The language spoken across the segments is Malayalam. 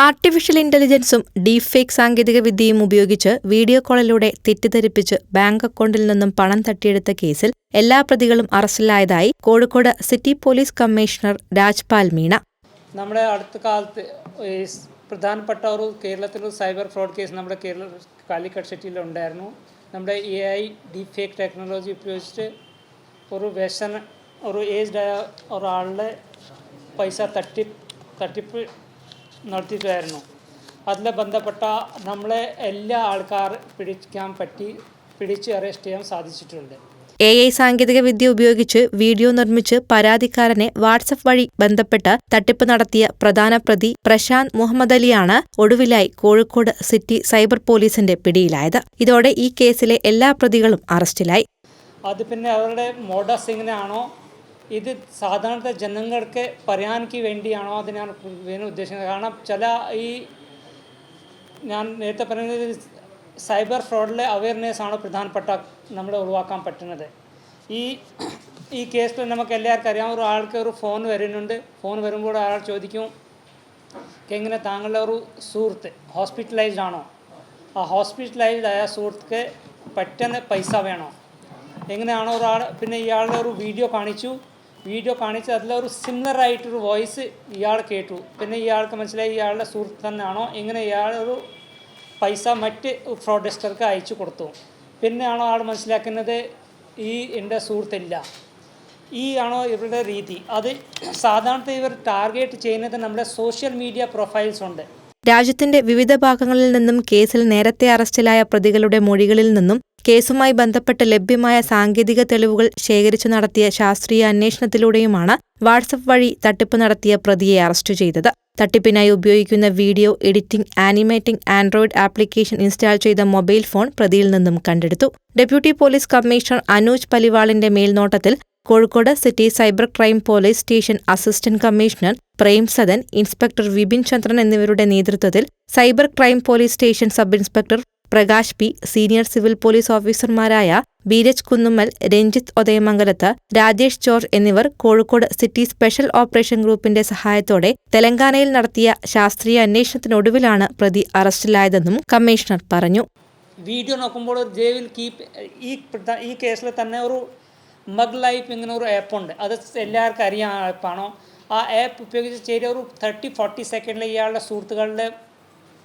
ആർട്ടിഫിഷ്യൽ ഇന്റലിജൻസും ഡീപ്ഫേക്ക് സാങ്കേതിക വിദ്യയും ഉപയോഗിച്ച് വീഡിയോ കോളിലൂടെ തെറ്റിദ്ധരിപ്പിച്ച് ബാങ്ക് അക്കൗണ്ടിൽ നിന്നും പണം തട്ടിയെടുത്ത കേസിൽ എല്ലാ പ്രതികളും അറസ്റ്റിലായതായി Kozhikode city police commissioner Rajpal Meena. നമ്മുടെ അടുത്ത കാലത്ത് പ്രധാനപ്പെട്ട ഒരു കേരളത്തിലൊരു സൈബർ ഫ്രോഡ് കേസ് നമ്മുടെ കേരള കാലിക്കട്ട് സിറ്റിയിൽ ഉണ്ടായിരുന്നു. നമ്മുടെ A I deep fake technology ഉപയോഗിച്ചിട്ട് ഒരു വ്യസന ഒരു ഏജ്ഡ് ആയ ഒരാളുടെ പൈസ തട്ടി തട്ടിപ്പ് നടത്തിയിട്ടായിരുന്നു അതിൽ ബന്ധപ്പെട്ട നമ്മളെ എല്ലാ ആൾക്കാർ പിടിക്കാൻ പറ്റി പിടിച്ച് അറസ്റ്റ് ചെയ്യാൻ സാധിച്ചിട്ടുണ്ട്. എ ഐ സാങ്കേതിക വിദ്യ ഉപയോഗിച്ച് വീഡിയോ നിർമ്മിച്ച് പരാതിക്കാരനെ വാട്സപ്പ് വഴി ബന്ധപ്പെട്ട് തട്ടിപ്പ് നടത്തിയ പ്രധാന പ്രതി പ്രശാന്ത് മുഹമ്മദ് അലിയാണ് ഒടുവിലായി കോഴിക്കോട് സിറ്റി സൈബർ പോലീസിന്റെ പിടിയിലായത്. ഇതോടെ ഈ കേസിലെ എല്ലാ പ്രതികളും അറസ്റ്റിലായി. അത് പിന്നെ അവരുടെ മോഡസ് എങ്ങനെയാണോ ഇത് സാധാരണ ജനങ്ങൾക്ക് പറയാനിക്ക് വേണ്ടിയാണോ അത് ഞാൻ ഉദ്ദേശിക്കുന്നത്. കാരണം ചില ഈ ഞാൻ നേരത്തെ പറയുന്നത് സൈബർ ഫ്രോഡിലെ അവയർനെസ് ആണ് പ്രധാനപ്പെട്ട നമ്മൾ ഒഴിവാക്കാൻ പറ്റുന്നത്. ഈ ഈ കേസിൽ നമുക്ക് എല്ലാവർക്കും അറിയാം ഒരു ആൾക്ക് ഒരു ഫോൺ വരുന്നുണ്ട്. ഫോൺ വരുമ്പോൾ അയാൾ ചോദിക്കും എങ്ങനെ താങ്കളുടെ ഒരു സുഹൃത്ത് ഹോസ്പിറ്റലൈസ്ഡ് ആണോ? ആ ഹോസ്പിറ്റലൈസ്ഡ് ആയ സുഹൃത്തുക്ക് പെട്ടെന്ന് പൈസ വേണോ? എങ്ങനെയാണോ ഒരാൾ പിന്നെ ഇയാളുടെ ഒരു വീഡിയോ കാണിച്ചു. വീഡിയോ കാണിച്ച് അതിലൊരു സിമിലർ ആയിട്ടൊരു വോയിസ് ഇയാൾ കേട്ടു. പിന്നെ ഇയാൾക്ക് മനസ്സിലായി ഇയാളുടെ സുഹൃത്ത് തന്നെയാണോ? ഇയാൾ ഒരു പൈസ മറ്റ് ഫ്രോഡസ്റ്റർക്ക് അയച്ചു കൊടുത്തു. പിന്നെയാണോ ആൾ മനസ്സിലാക്കുന്നത്? ഈ എന്റെ സുഹൃത്തില്ല. ഈ ആണോ ഇവരുടെ രീതി? അത് സാധാരണ ഇവർ ടാർഗറ്റ് ചെയ്യുന്നത് നമ്മുടെ സോഷ്യൽ മീഡിയ പ്രൊഫൈൽസ് ഉണ്ട്. രാജ്യത്തിന്റെ വിവിധ ഭാഗങ്ങളിൽ നിന്നും കേസിൽ നേരത്തെ അറസ്റ്റിലായ പ്രതികളുടെ മൊഴികളിൽ നിന്നും കേസുമായി ബന്ധപ്പെട്ട് ലഭ്യമായ സാങ്കേതിക തെളിവുകൾ ശേഖരിച്ചു നടത്തിയ ശാസ്ത്രീയ അന്വേഷണത്തിലൂടെയുമാണ് വാട്സപ്പ് വഴി തട്ടിപ്പ് നടത്തിയ പ്രതിയെ അറസ്റ്റ് ചെയ്തത്. തട്ടിപ്പിനായി ഉപയോഗിക്കുന്ന video editing animating android application install ചെയ്ത മൊബൈൽ ഫോൺ പ്രതിയിൽ നിന്നും കണ്ടെടുത്തു. ഡെപ്യൂട്ടി പോലീസ് കമ്മീഷണർ അനൂജ് പലിവാളിന്റെ മേൽനോട്ടത്തിൽ Kozhikode city cyber crime police station assistant commissioner Prem Sadan inspector Vipin Chandran എന്നിവരുടെ നേതൃത്വത്തിൽ cyber crime police station sub inspector Prakash P senior civil police ഓഫീസർമാരായ ബീരജ് കുന്നുമ്മൽ രഞ്ജിത്ത് ഉദയമംഗലത്ത് രാജേഷ് ജോർജ് എന്നിവർ കോഴിക്കോട് സിറ്റി സ്പെഷ്യൽ ഓപ്പറേഷൻ ഗ്രൂപ്പിന്റെ സഹായത്തോടെ തെലങ്കാനയിൽ നടത്തിയ ശാസ്ത്രീയ അന്വേഷണത്തിനൊടുവിലാണ് പ്രതി അറസ്റ്റിലായതെന്നും കമ്മീഷണർ പറഞ്ഞു. വീഡിയോ നോക്കുമ്പോൾ ദേ വിൽ കീപ്പ് ഈ ഈ കേസിൽ തന്നെ ഒരു മഗ് ലൈഫ് ഇങ്ങനെ ഒരു ആപ്പുണ്ട് അത് എല്ലാവർക്കും അറിയാൻ ആപ്പാണോ ആ ആപ്പ് ഉപയോഗിച്ച് ചെയ്ത ഒരു തേർട്ടി ഫോർട്ടി സെക്കൻഡിൽ ഇയാളുടെ സുഹൃത്തുക്കളുടെ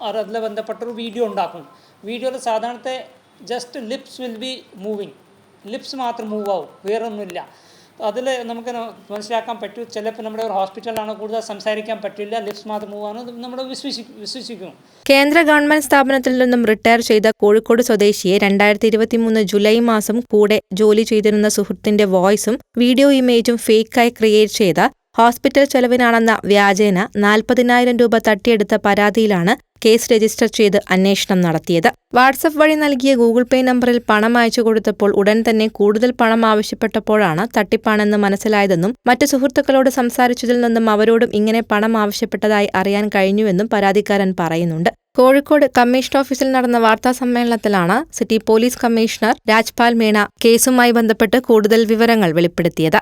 അവർ അതിൽ ബന്ധപ്പെട്ട ഒരു വീഡിയോ ഉണ്ടാക്കും വീഡിയോയിൽ സാധാരണത്തെ just lips will be moving lips മാത്രം മൂവ് ആവും വേറൊന്നുമില്ല അതിൽ നമുക്ക് മനസ്സിലാക്കാൻ പറ്റും ചിലപ്പോൾ നമ്മുടെ ഒരു ഹോസ്പിറ്റലാണ് കൂടുതൽ സംസാരിക്കാൻ പറ്റില്ല ലിപ്സ് മാത്രം മൂവ് ആവുന്നത് നമ്മൾ വിശ്വസി വിശ്വസിക്കും കേന്ദ്ര ഗവൺമെന്റ് സ്ഥാപനത്തിൽ നിന്നും റിട്ടയർ ചെയ്ത കോഴിക്കോട് സ്വദേശിയെ രണ്ടായിരത്തി ഇരുപത്തിമൂന്ന് ജൂലൈ മാസം കൂടെ ജോലി ചെയ്തിരുന്ന സുഹൃത്തിന്റെ വോയിസും വീഡിയോ ഇമേജും ഫേക്കായി ക്രിയേറ്റ് ചെയ്ത ഹോസ്പിറ്റൽ ചെലവിനാണെന്ന വ്യാജേന നാൽപ്പതിനായിരം രൂപ തട്ടിയെടുത്ത പരാതിയിലാണ് കേസ് രജിസ്റ്റർ ചെയ്ത് അന്വേഷണം നടത്തിയത്. വാട്സപ്പ് വഴി നൽകിയ ഗൂഗിൾ പേ നമ്പറിൽ പണം അയച്ചു കൊടുത്തപ്പോൾ ഉടൻ തന്നെ കൂടുതൽ പണം ആവശ്യപ്പെട്ടപ്പോഴാണ് തട്ടിപ്പാണെന്ന് മനസ്സിലായതെന്നും മറ്റു സുഹൃത്തുക്കളോട് സംസാരിച്ചതിൽ നിന്നും അവരോടും ഇങ്ങനെ പണം ആവശ്യപ്പെട്ടതായി അറിയാൻ കഴിഞ്ഞുവെന്നും പരാതിക്കാരൻ പറയുന്നുണ്ട്. കോഴിക്കോട് കമ്മീഷൻ ഓഫീസിൽ നടന്ന വാർത്താ സമ്മേളനത്തിലാണ് city police commissioner Rajpal Meena കേസുമായി ബന്ധപ്പെട്ട് കൂടുതൽ വിവരങ്ങൾ വെളിപ്പെടുത്തിയത്.